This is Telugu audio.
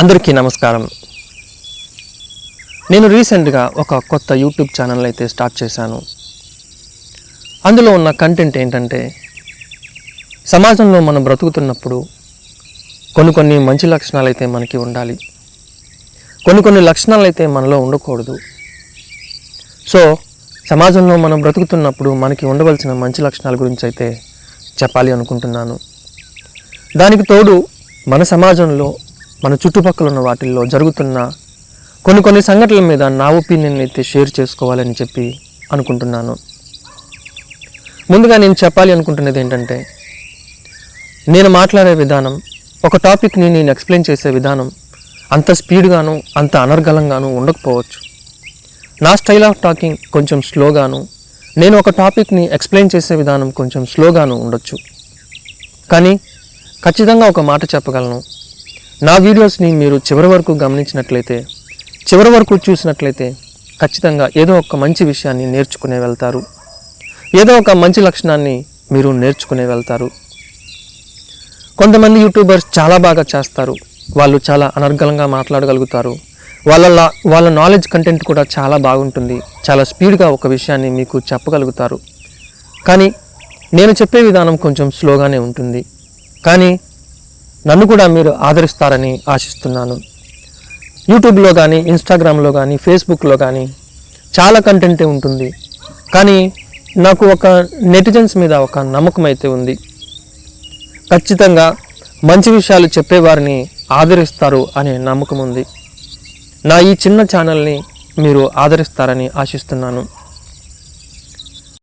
అందరికీ నమస్కారం. నేను రీసెంట్గా ఒక కొత్త యూట్యూబ్ ఛానల్ అయితే స్టార్ట్ చేశాను. అందులో ఉన్న కంటెంట్ ఏంటంటే సమాజంలో మనం బ్రతుకుతున్నప్పుడు కొన్ని కొన్ని మంచి లక్షణాలు అయితే మనకి ఉండాలి. కొన్ని కొన్ని లక్షణాలు అయితే మనలో ఉండకూడదు. సో సమాజంలో మనం బ్రతుకుతున్నప్పుడు మనకి ఉండవలసిన మంచి లక్షణాల గురించి అయితే చెప్పాలి అనుకుంటున్నాను. దానికి తోడు మన సమాజంలో మన చుట్టుపక్కల ఉన్న వాటిల్లో జరుగుతున్న కొన్ని కొన్ని సంఘటనల మీద నా ఒపీనియన్ అయితే షేర్ చేసుకోవాలని చెప్పి అనుకుంటున్నాను. ముందుగా నేను చెప్పాలి అనుకుంటున్నది ఏంటంటే నేను మాట్లాడే విధానం ఒక టాపిక్ని నేను ఎక్స్ప్లెయిన్ చేసే విధానం అంత స్పీడ్గాను అంత అనర్గళంగాను ఉండకపోవచ్చు. నా స్టైల్ ఆఫ్ టాకింగ్ కొంచెం స్లోగాను నేను ఒక టాపిక్ని ఎక్స్ప్లెయిన్ చేసే విధానం కొంచెం స్లోగాను ఉండొచ్చు. కానీ ఖచ్చితంగా ఒక మాట చెప్పగలను. నా వీడియోస్ని మీరు చివరి వరకు గమనించినట్లయితే చివరి వరకు చూసినట్లయితే ఖచ్చితంగా ఏదో ఒక మంచి విషయాన్ని నేర్చుకునే వెళ్తారు. ఏదో ఒక మంచి లక్షణాన్ని మీరు నేర్చుకునే వెళ్తారు. కొంతమంది యూట్యూబర్స్ చాలా బాగా చేస్తారు. వాళ్ళు చాలా అనర్గలంగా మాట్లాడగలుగుతారు. వాళ్ళ వాళ్ళ నాలెడ్జ్ కంటెంట్ కూడా చాలా బాగుంటుంది. చాలా స్పీడ్గా ఒక విషయాన్ని మీకు చెప్పగలుగుతారు. కానీ నేను చెప్పే విధానం కొంచెం స్లోగానే ఉంటుంది. కానీ నన్ను కూడా మీరు ఆదరిస్తారని ఆశిస్తున్నాను. యూట్యూబ్లో కానీ ఇన్స్టాగ్రామ్లో కానీ ఫేస్బుక్లో కానీ చాలా కంటెంటే ఉంటుంది. కానీ నాకు ఒక నెటిజన్స్ మీద ఒక నమ్మకం అయితే ఉంది. ఖచ్చితంగా మంచి విషయాలు చెప్పేవారిని ఆదరిస్తారు అనే నమ్మకం ఉంది. నా ఈ చిన్న ఛానల్ని మీరు ఆదరిస్తారని ఆశిస్తున్నాను.